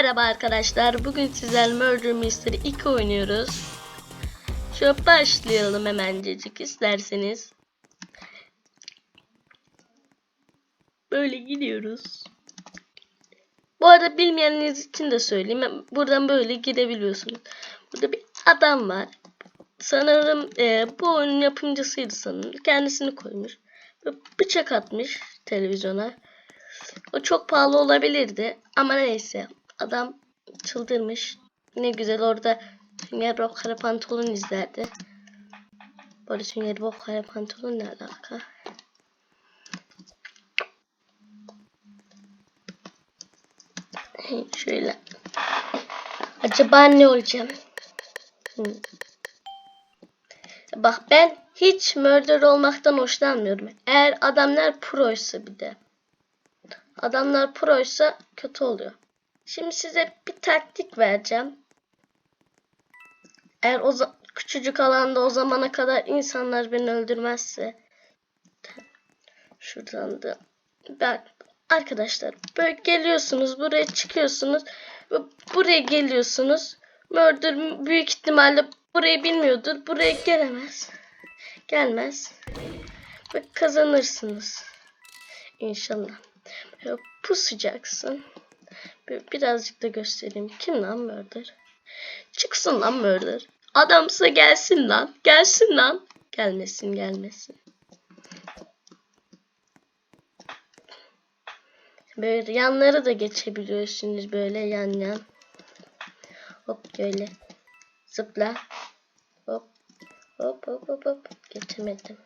Merhaba arkadaşlar. Bugün sizlerle Murder Mystery 2 oynuyoruz. Şöyle başlayalım hemencecik isterseniz. Böyle gidiyoruz. Bu arada bilmeyeniniz için de söyleyeyim. Buradan böyle gidebiliyorsunuz. Burada bir adam var. Sanırım e, bu oyunun yapımcısıydı sanırım. Kendisini koymuş. Böyle bıçak atmış televizyona. O çok pahalı olabilirdi ama neyse. Adam çıldırmış. Ne güzel orada Sünger Bob Kara Pantolon izlerdi. Böyle Sünger Bob Kara Pantolon ne alaka? Şöyle. Acaba ne olacağım? Hmm. Bak ben hiç murder olmaktan hoşlanmıyorum. Eğer adamlar proysa bir de. Adamlar proysa kötü oluyor. Şimdi size bir taktik vereceğim. Eğer o küçücük alanda o zamana kadar insanlar beni öldürmezse şuradan da bak arkadaşlar böyle geliyorsunuz buraya çıkıyorsunuz buraya geliyorsunuz. Murder büyük ihtimalle burayı bilmiyordur. Buraya gelemez. Gelmez. Ve kazanırsınız. İnşallah. Pusacaksın. Birazcık da göstereyim. Kim lan Murder? Çıksın lan Murder. Adamsa gelsin lan. Gelsin lan. Gelmesin gelmesin. Böyle yanları da geçebiliyorsunuz böyle yan yan. Hop böyle. Zıpla. Hop. Hop hop hop hop. Geçemedim.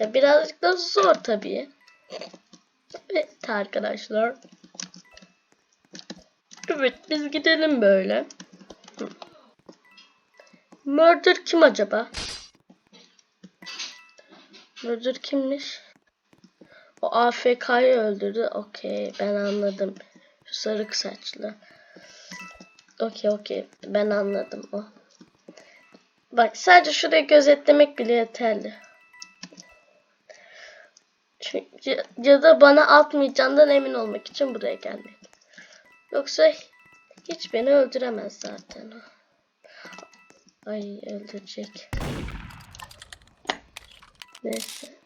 Ya birazcık da zor tabii. Evet arkadaşlar. Evet biz gidelim böyle. Murder kim acaba? Murder kimmiş? O AFK'yı öldürdü. Okey ben anladım. Şu sarık saçlı. Okey okey ben anladım o. Bak sadece şurayı gözetlemek bile yeterli. Çünkü ya da bana atmayacağından emin olmak için buraya gelmek. Yoksa hiç beni öldüremez zaten. Ay öldürecek. Neyse.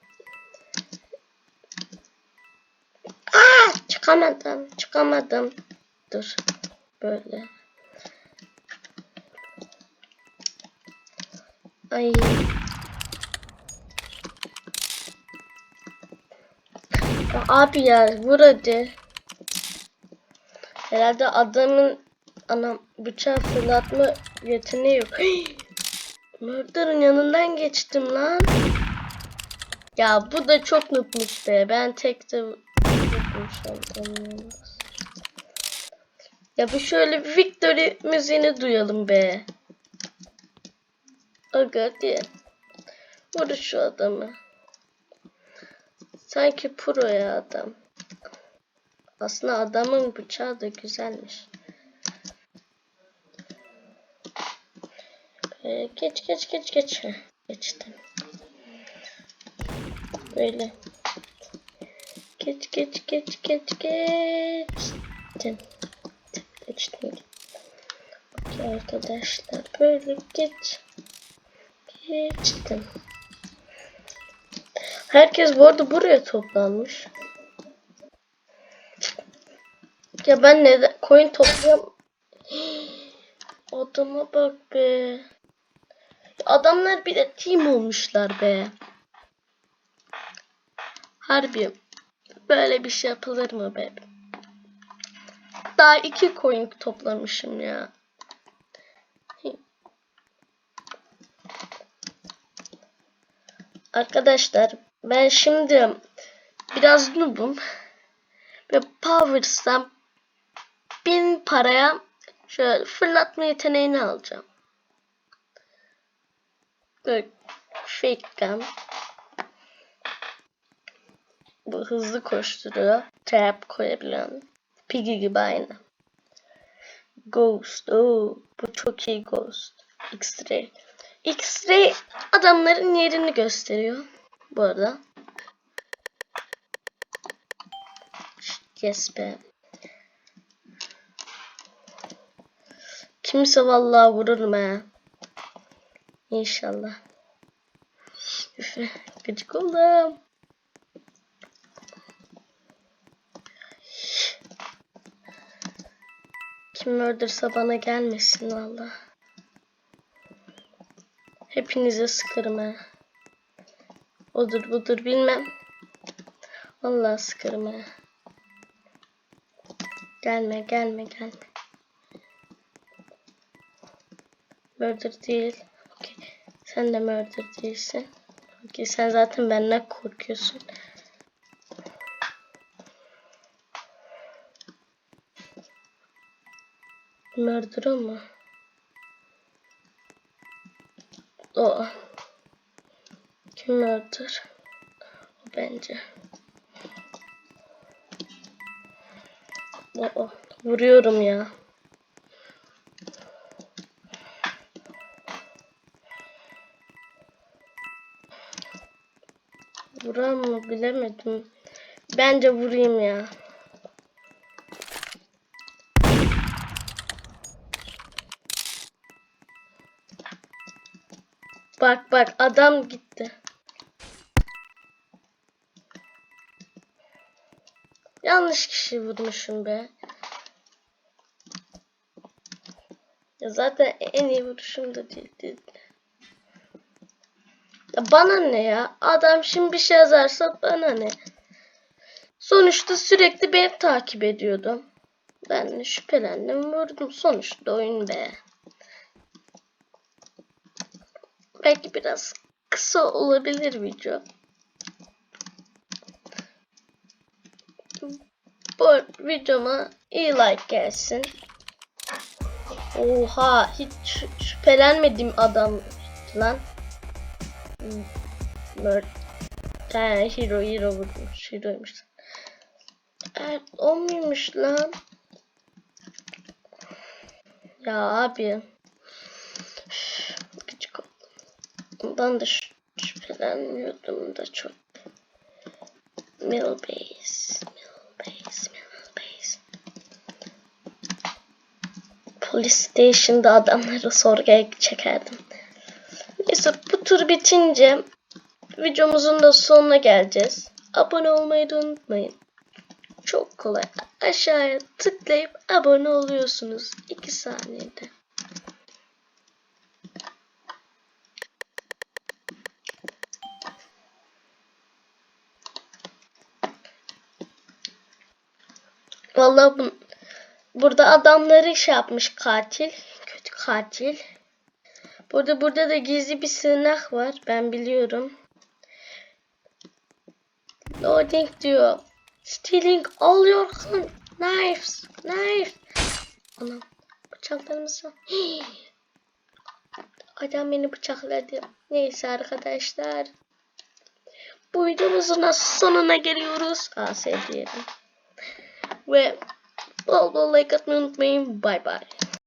Aa, çıkamadım. Çıkamadım. Dur. Böyle. Ay. Abi ya vur hadi. Herhalde adamın anam bıçağı fırlatma yeteneği yok. Murder'ın yanından geçtim lan. Ya bu da çok noobmuş be. Ben tek de. Ya bir şöyle bir victory müziğini duyalım be. Aga diye. Vur şu adamı. Sanki pro ya adam. Aslında adamın bıçağı da güzelmiş. Ee, geç geç geç geç. Geçtim. Böyle. Geç geç geç geç geçtim. Geçtim. Okey arkadaşlar böyle geç. Geçtim. Herkes bu arada buraya toplanmış. Ya ben neden coin topluyorum? Adama bak be. Adamlar bir de team olmuşlar be. Harbi. Böyle bir şey yapılır mı be? Daha iki coin toplamışım ya. Arkadaşlar ben şimdi biraz noobum ve bin paraya şöyle fırlatma yeteneğini alacağım. Böyle fake gun. Bu hızlı koşturuyor. Trap koyabiliyorum. Piggy gibi aynı. Ghost. Oo, bu çok iyi Ghost. X-Ray. X-Ray adamların yerini gösteriyor. Bu arada. Yes be. Kimse vallahi vururum ha. İnşallah. Gıcık oldum. Kim öldürse bana gelmesin valla. Hepinize sıkarım ha. Odur budur bilmem. Vallahi sıkarım ha. Gelme gelme gelme. Murder değil. Okey. Sen de murder değilsin. Okey sen zaten benden korkuyorsun. Murder mu? O. Kim murder? O bence. O. Vuruyorum ya. Vurar mı bilemedim. Bence vurayım ya. Bak bak adam gitti. Yanlış kişi vurmuşum be. Ya zaten en iyi vuruşum da değildi. Ya bana ne ya? Adam şimdi bir şey yazarsa bana ne? Sonuçta sürekli beni takip ediyordu. Ben de şüphelendim vurdum. Sonuçta oyun be. Belki biraz kısa olabilir video. Bu videoma iyi like gelsin. Oha hiç şü- şüphelenmediğim adam lan. Mör Ha, hero hero vurmuş. Heroymuş. Evet o muymuş lan? Ya abi. Oldum. Ondan da şü- şüphelenmiyordum da çok. Millbase. Millbase. Millbase. Police Station'da adamları sorguya çekerdim. Neyse bu tur bitince videomuzun da sonuna geleceğiz. Abone olmayı da unutmayın. Çok kolay. Aşağıya tıklayıp abone oluyorsunuz. 2 saniyede. Vallahi bu, burada adamları şey yapmış katil. Kötü katil. Burada burada da gizli bir sığınak var. Ben biliyorum. Loading diyor. Stealing all your knives. Knife. Anam. Bıçaklarımız var. Hii. Adam beni bıçakladı. Neyse arkadaşlar. Bu videomuzun sonuna geliyoruz. AS diyelim. Ve bol bol like atmayı unutmayın. Bay bay.